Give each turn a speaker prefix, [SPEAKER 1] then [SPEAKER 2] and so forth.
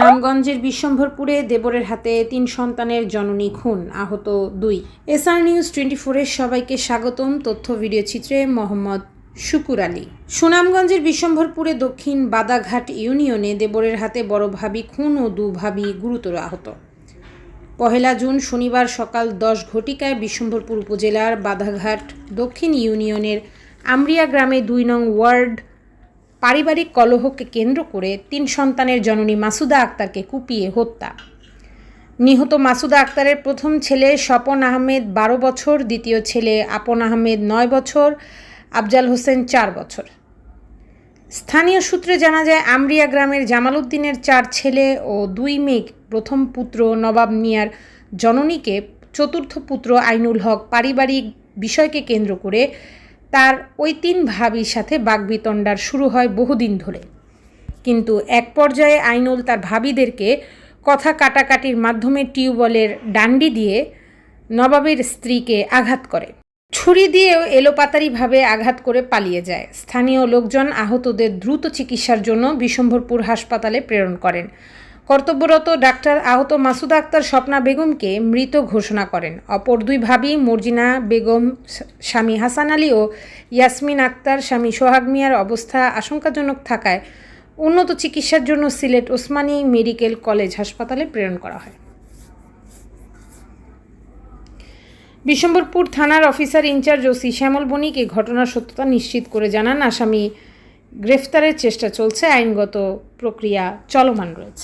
[SPEAKER 1] রামগঞ্জের বিশ্বম্ভরপুরে দেবরের হাতে তিন সন্তানের জননী খুন, আহত দুই। এসআর নিউজ টোয়েন্টি ফোরের সবাইকে স্বাগতম। তথ্য ভিডিও চিত্রে মোহাম্মদ শুকুর আলী। সুনামগঞ্জের বিশ্বম্ভরপুরে দক্ষিণ বাদাঘাট ইউনিয়নে দেবরের হাতে বড় ভাবি খুন ও দু ভাবি গুরুতর আহত। পহেলা জুন শনিবার সকাল দশ ঘটিকায় বিশ্বম্ভরপুর উপজেলার বাধাঘাট দক্ষিণ ইউনিয়নের আমরিয়া গ্রামে দুই নং ওয়ার্ড পারিবারিক কলহকে কেন্দ্র করে তিন সন্তানের জননী মাসুদা আক্তারকে কুপিয়ে হত্যা। নিহত মাসুদা আক্তারের প্রথম ছেলে স্বপন আহমেদ বারো বছর, দ্বিতীয় ছেলে আপন আহমেদ নয় বছর, আফজাল হোসেন চার বছর। স্থানীয় সূত্রে জানা যায়, আমরিয়া গ্রামের জামাল উদ্দিনের চার ছেলে ও দুই মেয়ে প্রথম পুত্র নবাব মিয়ার জননীকে চতুর্থ পুত্র আইনুল হক পারিবারিক বিষয়কে কেন্দ্র করে তার ওই তিন ভাবির সাথে বাগবিতণ্ডার শুরু হয় বহুদিন ধরে। কিন্তু এক পর্যায়ে আইনুল তার ভাবিদেরকে কথা কাটাকাটির মাধ্যমে টিউবওয়েলের ডান্ডি দিয়ে নবাবের স্ত্রীকে আঘাত করে। ছুরি দিয়েও এলোপাতারিভাবে আঘাত করে পালিয়ে যায়। স্থানীয় লোকজন আহতদের দ্রুত চিকিৎসার জন্য বিশম্ভরপুর হাসপাতালে প্রেরণ করেন। কর্তব্যরত ডাক্তার আহত মাসুদা আক্তার স্বপ্না বেগমকে মৃত ঘোষণা করেন। অপর দুই ভাবি মর্জিনা বেগম, স্বামী হাসান আলী ও ইয়াসমিন আক্তার, স্বামী সোহাগ মিয়ার অবস্থা আশঙ্কাজনক থাকায় উন্নত চিকিৎসার জন্য সিলেট ওসমানী মেডিকেল কলেজ হাসপাতালে প্রেরণ করা হয়। বিশম্বরপুর থানার officer in charge OC Shyamal Banik এই ঘটনার সত্যতা নিশ্চিত করে জানান, আসামি গ্রেফতারের চেষ্টা চলছে, আইনগত প্রক্রিয়া চলমান রয়েছে।